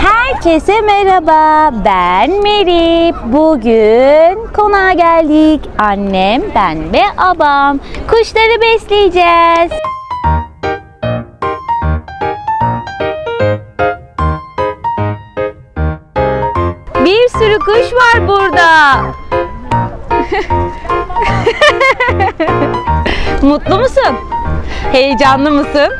Herkese merhaba. Ben Meri. Bugün konağa geldik. Annem, ben ve abam. Kuşları besleyeceğiz. Bir sürü kuş var burada. Mutlu musun? Heyecanlı mısın?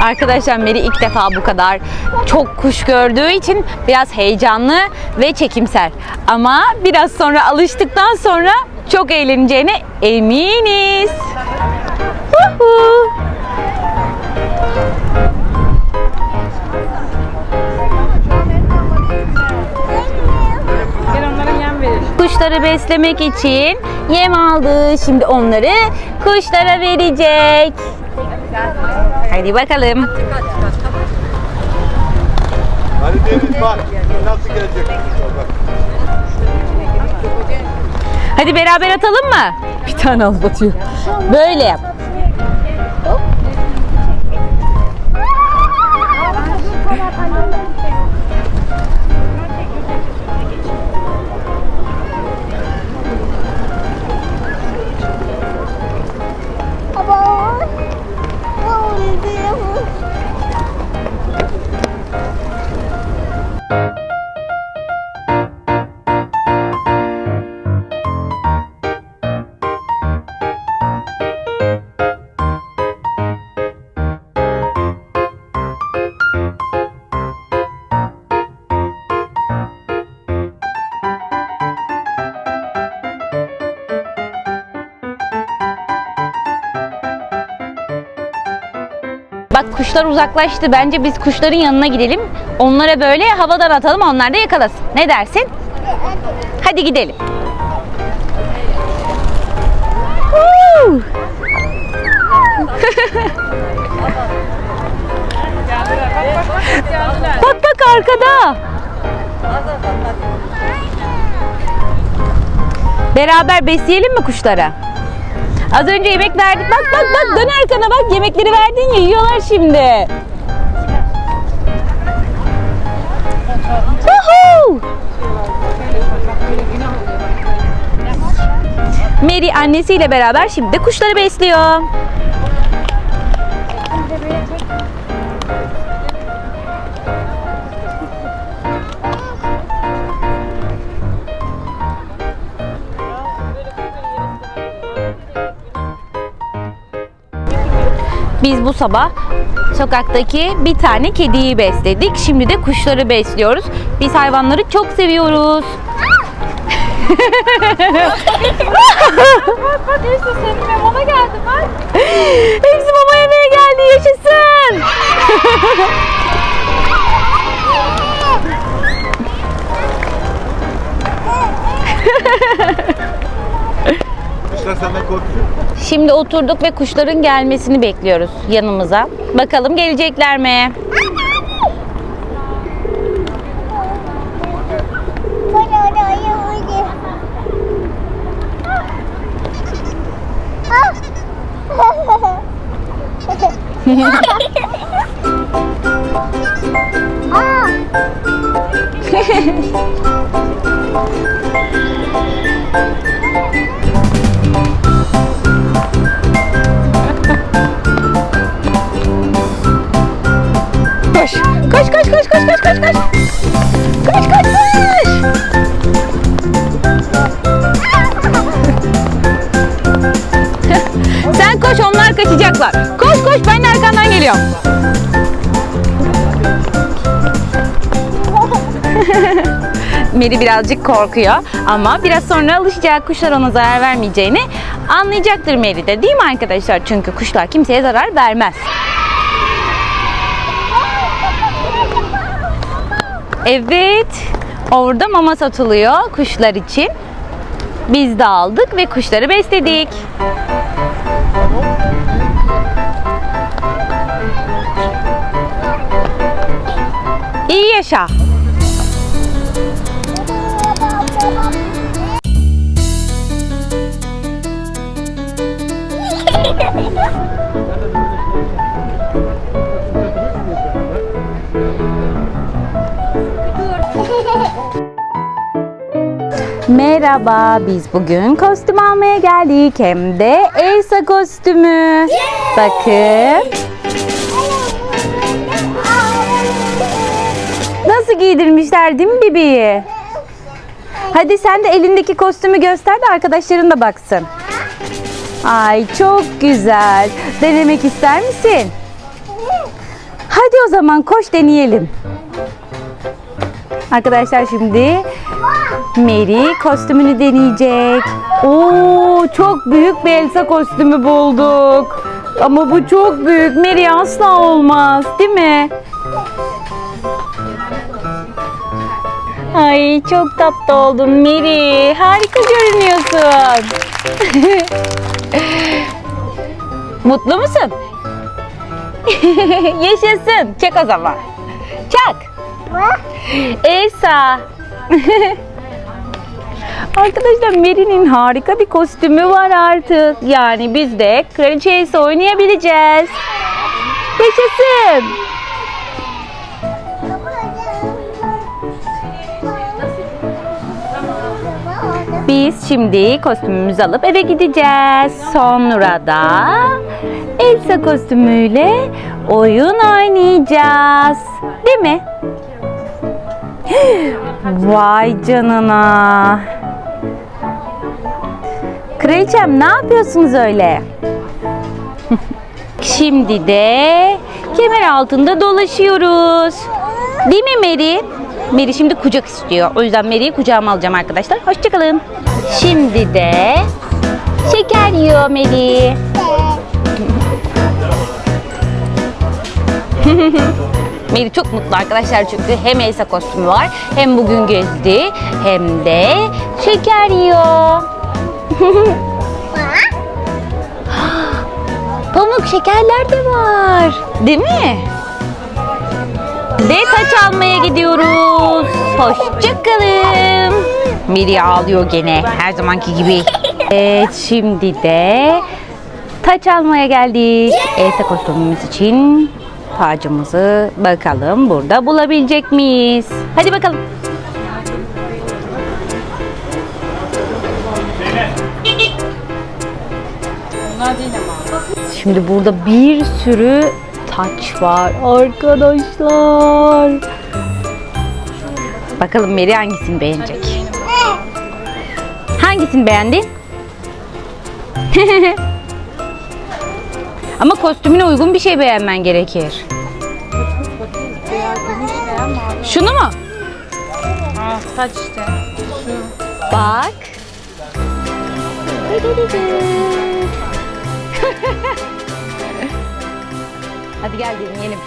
Arkadaşlar Meri ilk defa bu kadar çok kuş gördüğü için biraz heyecanlı ve çekimser. Ama biraz sonra alıştıktan sonra çok eğleneceğine eminiz. Verir. Kuşları beslemek için yem aldı. Şimdi onları kuşlara verecek. Hadi bakalım. Hadi Deniz bak nasıl gelecek. Bak. Hadi beraber atalım mı? Bir tane al batıyor. Böyle yap. Bak kuşlar uzaklaştı. Bence biz kuşların yanına gidelim. Onlara böyle havadan atalım. Onlar da yakalasın. Ne dersin? Hadi gidelim. Bak bak arkada. Beraber besleyelim mi kuşlara? Az önce yemek verdik. Bak bak bak dön arkana bak yemekleri verdin ya yiyorlar şimdi. Mary annesiyle beraber şimdi de kuşları besliyor. Biz bu sabah sokaktaki bir tane kediyi besledik. Şimdi de kuşları besliyoruz. Biz hayvanları çok seviyoruz. Bak bak Hepsi senin ve mama geldi bak. Hepsi mama yemeye geldi. Yaşasın. Senden korkuyor. Şimdi oturduk ve kuşların gelmesini bekliyoruz yanımıza. Bakalım gelecekler mi? Koş. koş onlar kaçacaklar. Koş koş ben de arkandan geliyorum. Meri birazcık korkuyor ama biraz sonra alışacak kuşlar ona zarar vermeyeceğini anlayacaktır Meri de değil mi arkadaşlar? Çünkü kuşlar kimseye zarar vermez. Evet. Orada mama satılıyor kuşlar için. Biz de aldık ve kuşları besledik. iyi yaşa. Merhaba, biz bugün kostüm almaya geldik. Hem de Elsa kostümü. Yay! Bakın. Giydirmişler değil mi Bibi'yi? Hadi sen de elindeki kostümü göster de arkadaşların da baksın. Ay çok güzel. Denemek ister misin? Hadi o zaman koş deneyelim. Arkadaşlar şimdi Mary kostümünü deneyecek. Oo çok büyük bir Elsa kostümü bulduk. Ama bu çok büyük. Mary asla olmaz, değil mi? Ay çok tatlı oldun Mary. Harika görünüyorsun. Mutlu musun? Yaşasın. Çek o zaman. Çak. Elsa. Arkadaşlar Mary'nin harika bir kostümü var artık. Yani biz de Kraliçe Elsa oynayabileceğiz. Yaşasın. Biz şimdi kostümümüzü alıp eve gideceğiz. Sonra da Elsa kostümüyle oyun oynayacağız. Değil mi? Vay canına. Kraliçem ne yapıyorsunuz öyle? Şimdi de kemer altında dolaşıyoruz. Değil mi Mary? Mary şimdi kucak istiyor. O yüzden Mary'i kucağıma alacağım arkadaşlar. Hoşçakalın. Şimdi de şeker yiyor Mary. Mary çok mutlu arkadaşlar çünkü hem Elsa kostümü var hem bugün gezdi hem de şeker yiyor. Pamuk şekerler de var. Değil mi? Ve taç almaya gidiyoruz. Hoşçakalın. Miri ağlıyor gene her zamanki gibi. Evet şimdi de taç almaya geldik. Elsa kostümümüz için tacımızı bakalım burada bulabilecek miyiz? Hadi bakalım. Şimdi burada bir sürü taç var arkadaşlar. Bakalım Meri hangisini beğenecek? Hangisini beğendin? Ama kostümüne uygun bir şey beğenmen gerekir. Şunu mu? Aa saç işte. Şu. Bak. Hadi gel deneyelim.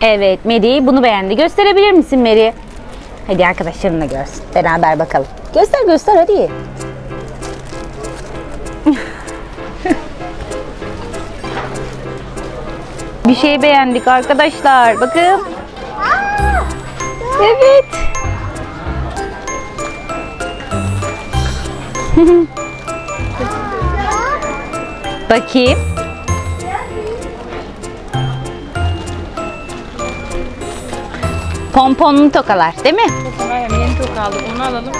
Evet Mary bunu beğendi. Gösterebilir misin Mary? Hadi arkadaşlarınla görsün. Beraber bakalım. Göster göster hadi. Bir şey beğendik arkadaşlar. Bakın. Evet. Bakayım. Pomponlu tokalar değil mi? Yeni aldık. Onu alalım.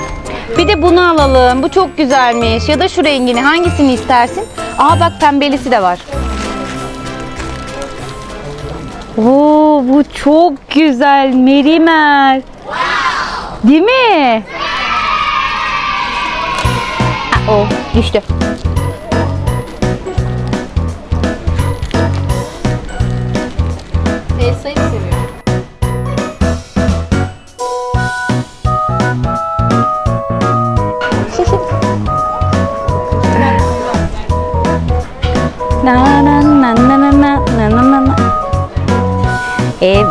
Bir de bunu alalım. Bu çok güzelmiş. Ya da şu rengini. Hangisini istersin? Aa bak pembelisi de var. Oo bu çok güzel Merimer. Değil mi? Aa, o düştü.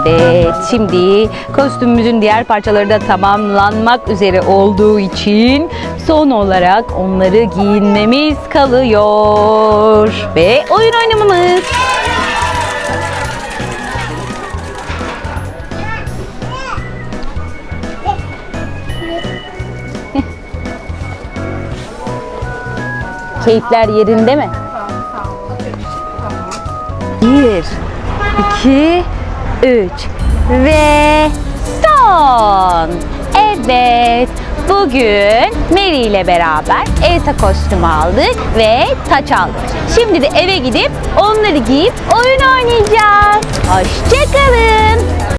Evet, şimdi kostümümüzün diğer parçaları da tamamlanmak üzere olduğu için son olarak onları giyinmemiz kalıyor. Ve oyun oynamamız. Keyifler yerinde mi? Bir, iki, üç ve son. Evet, bugün Mary ile beraber Elsa kostümü aldık ve taç aldık. Şimdi de eve gidip onları giyip oyun oynayacağız. Hoşçakalın.